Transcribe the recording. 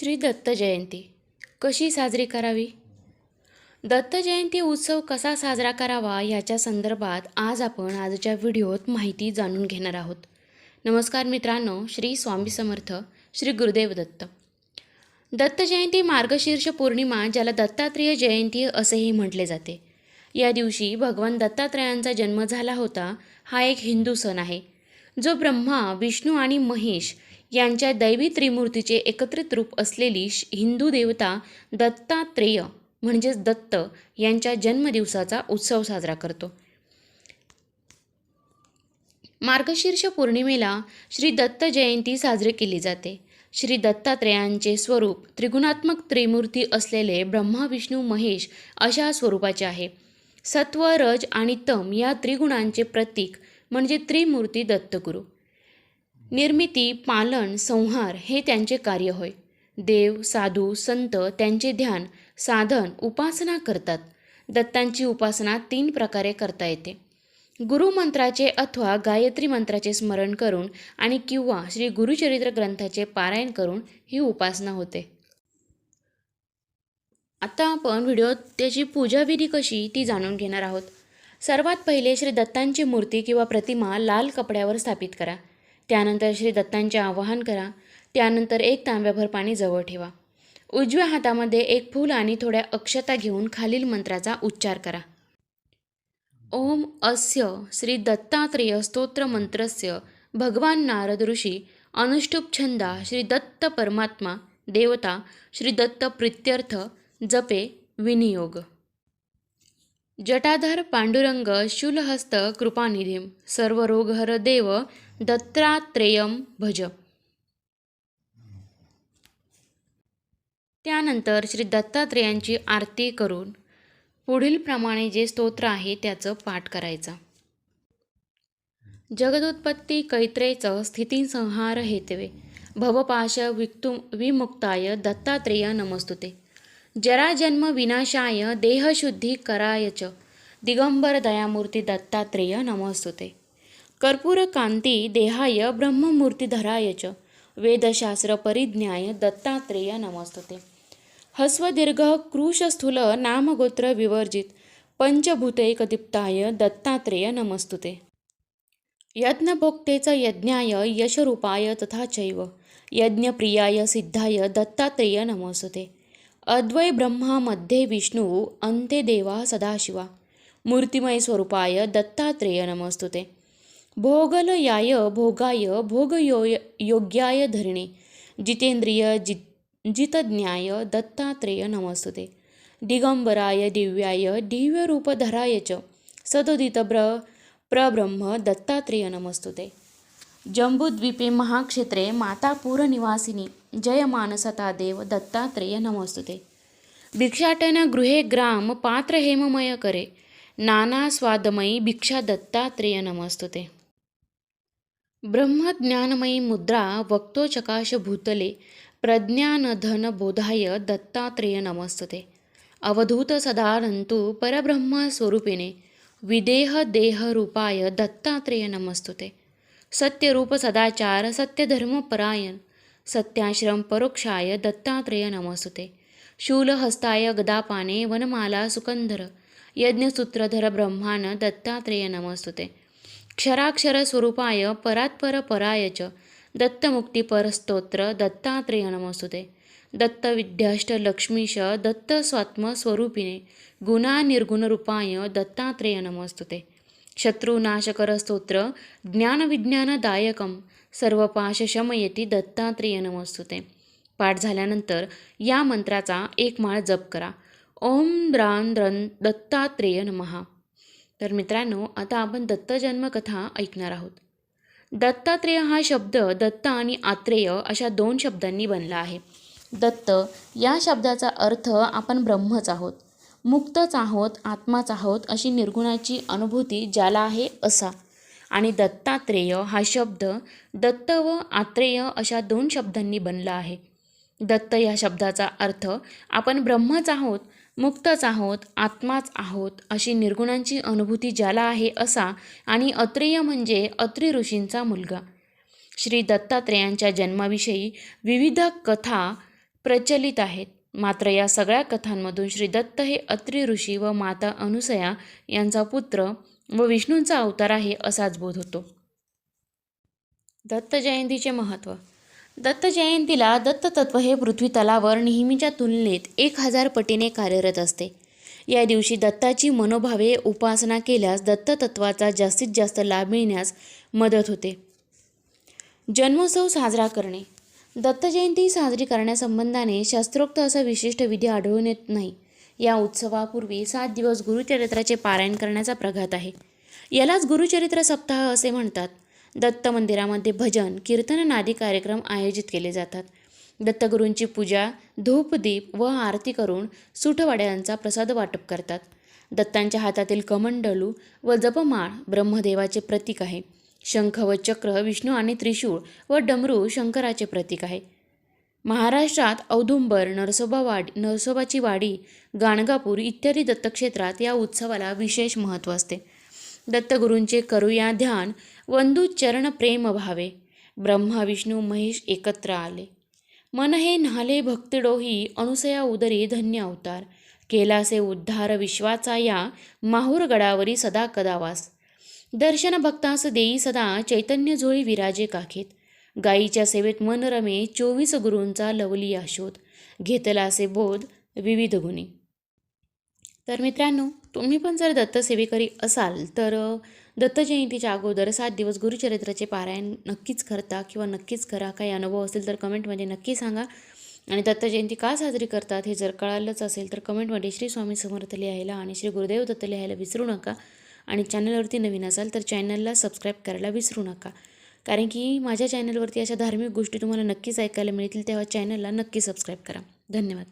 श्री दत्त जयंती. कशी साजरी करावी? दत्त जयंती उत्सव कसा साजरा करावा याच्या संदर्भात आज आपण आजच्या व्हिडिओत माहिती जाणून घेणार आहोत. नमस्कार मित्रांनो श्री स्वामी समर्थ श्री गुरुदेव दत्त. दत्त जयंती मार्गशीर्ष पौर्णिमा ज्याला दत्तात्रेय जयंती असेही म्हटले जाते. या दिवशी भगवान दत्तात्रेयांचा जन्म झाला होता हा एक हिंदू सण आहे. जो ब्रह्मा विष्णू आणि महेश यांच्या दैवी त्रिमूर्तीचे एकत्रित रूप असलेली हिंदू देवता दत्तात्रेय म्हणजेच दत्त यांच्या जन्मदिवसाचा उत्सव साजरा करतो. मार्गशीर्ष पौर्णिमेला श्री दत्त जयंती साजरी केली जाते. श्री दत्तात्रेयांचे स्वरूप त्रिगुणात्मक त्रिमूर्ती असलेले ब्रह्मा विष्णू महेश अशा स्वरूपाचे आहे. सत्व रज आणि तम या त्रिगुणांचे प्रतीक म्हणजे त्रिमूर्ती दत्तगुरू. निर्मिती पालन संहार हे त्यांचे कार्य होय. देव साधू संत त्यांचे ध्यान साधन उपासना करतात. दत्तांची उपासना तीन प्रकारे करता येते. गुरुमंत्राचे अथवा गायत्री मंत्राचे स्मरण करून आणि किंवा श्री गुरुचरित्र ग्रंथाचे पारायण करून ही उपासना होते. आता आपण व्हिडिओत त्याची पूजाविधी कशी ती जाणून घेणार आहोत. सर्वात पहिले श्री दत्तांची मूर्ती किंवा प्रतिमा लाल कपड्यावर स्थापित करा. त्यानंतर श्री दत्तांचे आवाहन करा. त्यानंतर एक तांब्याभर पाणी जवळ ठेवा. उजव्या हातामध्ये एक फूल आणि थोड्या अक्षता घेऊन खालील मंत्राचा उच्चार करा. ओम अस्य श्री दत्तात्रेय स्तोत्र मंत्रस्य भगवान नारद ऋषी अनुष्टुप छंदा श्री दत्त परमात्मा देवता श्री दत्त प्रित्यर्थ जपे विनियोग. जटाधर पांडुरंग शूलहस्त कृपानिधी। सर्व रोगहर देव दत्तात्रेयम भज। त्यानंतर श्री दत्तात्रेयांची आरती करून पुढील प्रमाणे जे स्तोत्र आहे त्याचं पाठ करायचं. जगदोत्पत्ती कैत्रेचं स्थितीसंहार हेतवे। भवपाश विक्तु विमुक्ताय दत्तात्रेय नमस्तुते। जराजन्म विनाशाय देहशुद्धी करायच च दिगंबर दयामूर्ती दत्तात्रेय नमस्तुते। कर्पूर कांती देहाय ब्रह्ममूर्तीधराय च वेदशास्त्र परिज्ञाय दत्तात्रेय नमस्तुते। हस्वदीर्घ क्रूशस्थूल नामगोत्र विवर्जित। पंचभूतैकदीप्ताय दत्तात्रेय नमस्तुते। यज्ञभोक्तेच यज्ञाय यशरूपाय तथा चैव। यज्ञप्रियाय सिद्धाय दत्तात्रेय नमस्तुते। अद्वै ब्रह्मा मध्ये विष्णू अन्ते देवा सदाशिवा मूर्तिमय स्वरूपाय दत्तात्रेय नमस्तुते. भोगलयाय भोगाय भोगयो योग्याय धरिणे जितेंद्रिय जि जितज्ञाय दत्तात्रेय नमस्तुते. दिगंबराय दिव्याय दिव्यरूपधराय च सदोदितब्र प्रब्रह्म दत्तात्रेय नमस्तुते. जम्बूद्वीपे महाक्षेत्रे मातापूरनिवासिनी जयमानसतादेव दत्तात्रेय नमस्तुते भिक्षाटन गृहे ग्राम पात्र हेममय करे नाना स्वादमयी भिक्षा दत्तात्रेय नमस्तुते ब्रह्मज्ञानमयी मुद्रा वक्तोचकाश भूतले प्रज्ञानधन बोधाय दत्तात्रेय नमस्तुते अवधूत सदानंतु परब्रह्मस्वरूपिणे विदेह देहरूपाय दत्तात्रेय नमस्तुते सत्यरूप सदाचार सत्यधर्मपरायण सत्याश्रम परोक्षाय दत्तात्रेय नमसुते शूलहस्ताय गदापाने वनमाला सुकंधर यज्ञसूत्रधर ब्रह्मान दत्तात्रेय नमस्तुते। क्षराक्षर स्वरूपाय परात्पर पराय च। दत्तमुक्तिपरस्तोत्र दत्तात्रेय नमस्तुते। दत्तविद्याष्ट लक्ष्मीश दत्त स्वात्म गुणानिर्गुणरूपाय दत्तात्रेय नमस्तुते। शत्रुनाशकर स्तोत्र ज्ञानविज्ञानदायकं सर्वपाशशमयती दत्तात्रेय नमस्तुते पाठ झाल्यानंतर या मंत्राचा एक माळ जप करा. ओम द्रान दत्तात्रेय नमहा तर मित्रांनो आता आपण दत्त जन्मकथा ऐकणार आहोत. दत्तात्रेय हा शब्द दत्त आणि आत्रेय अशा दोन शब्दांनी बनला आहे. दत्त या शब्दाचा अर्थ आपण ब्रह्मच आहोत. मुक्तच आहोत आत्माच आहोत अशी निर्गुणाची अनुभूती ज्याला आहे असा. आणि दत्तात्रेय हा शब्द दत्त व आत्रेय अशा दोन शब्दांनी बनला आहे. दत्त या शब्दाचा अर्थ आपण ब्रह्मच आहोत मुक्तच आहोत आत्माच आहोत अशी निर्गुणांची अनुभूती ज्याला आहे असा आणि अत्रेय म्हणजे अत्रि ऋषींचा मुलगा. श्री दत्तात्रेयांच्या जन्माविषयी विविध कथा प्रचलित आहेत. मात्र या सगळ्या कथांमधून श्री दत्त हे अत्री ऋषी व माता अनुसया यांचा पुत्र व विष्णूंचा अवतार आहे असाच बोध होतो. दत्त जयंतीचे महत्त्व दत्त जयंतीला दत्ततत्व हे पृथ्वी तलावर नेहमीच्या तुलनेत एक हजार पटीने कार्यरत असते. या दिवशी दत्ताची मनोभावे उपासना केल्यास दत्ततत्वाचा जास्तीत जास्त लाभ मिळण्यास मदत होते. जन्मोत्सव साजरा करणे. दत्त जयंती साजरी करण्यासंबंधाने शास्त्रोक्त असा विशिष्ट विधी आढळून येत नाही. या उत्सवापूर्वी सात दिवस गुरुचरित्राचे पारायण करण्याचा प्रघात आहे. यालाच गुरुचरित्र सप्ताह असे म्हणतात. दत्त मंदिरामध्ये भजन कीर्तन नादी कार्यक्रम आयोजित केले जातात. दत्तगुरूंची पूजा धूपदीप व आरती करून सुठवाड्यांचा प्रसाद वाटप करतात. दत्तांच्या हातातील कमंडलू व जपमाळ ब्रह्मदेवाचे प्रतीक आहे. शंख व चक्र विष्णू आणि त्रिशूळ व डमरू शंकराचे प्रतीक आहे. महाराष्ट्रात औदुंबर नरसोबा वाडी नरसोबाची वाडी गाणगापूर इत्यादी दत्तक्षेत्रात या उत्सवाला विशेष महत्त्व असते. दत्तगुरूंचे करूया ध्यान वंदू चरण प्रेम भावे ब्रह्मा विष्णू महेश एकत्र आले. मन हे न्हाले भक्तिडोही अनुसया उदरी धन्य अवतार केलासे उद्धार विश्वाचा या माहूर गडावरी सदा कदावास दर्शन भक्तास देई सदा चैतन्य झोळी विराजे काखेत. गायीच्या सेवेत मन रमे चोवीस गुरूंचा लवली अशोध घेतला असे बोध विविध गुणी. तर मित्रांनो तुम्ही पण जर दत्तसेवेकरी असाल तर दत्त जयंतीच्या अगोदर सात दिवस गुरुचरित्राचे पारायण नक्कीच करता किंवा नक्कीच करा. काही अनुभव असेल तर कमेंटमध्ये नक्की सांगा. आणि दत्त जयंती का साजरी करतात हे जर कळालंच असेल तर कमेंटमध्ये श्री स्वामी समर्थ लिहायला आणि श्री गुरुदेव दत्त लिहायला विसरू नका. आणि चॅनलवरती नवीन असाल तर चॅनलला सबस्क्राईब करायला विसरू नका. कारण की माझ्या चॅनलवरती अशा धार्मिक गोष्टी तुम्हाला नक्कीच ऐकायला मिळतील तेव्हा चॅनलला नक्की सबस्क्राईब करा. धन्यवाद.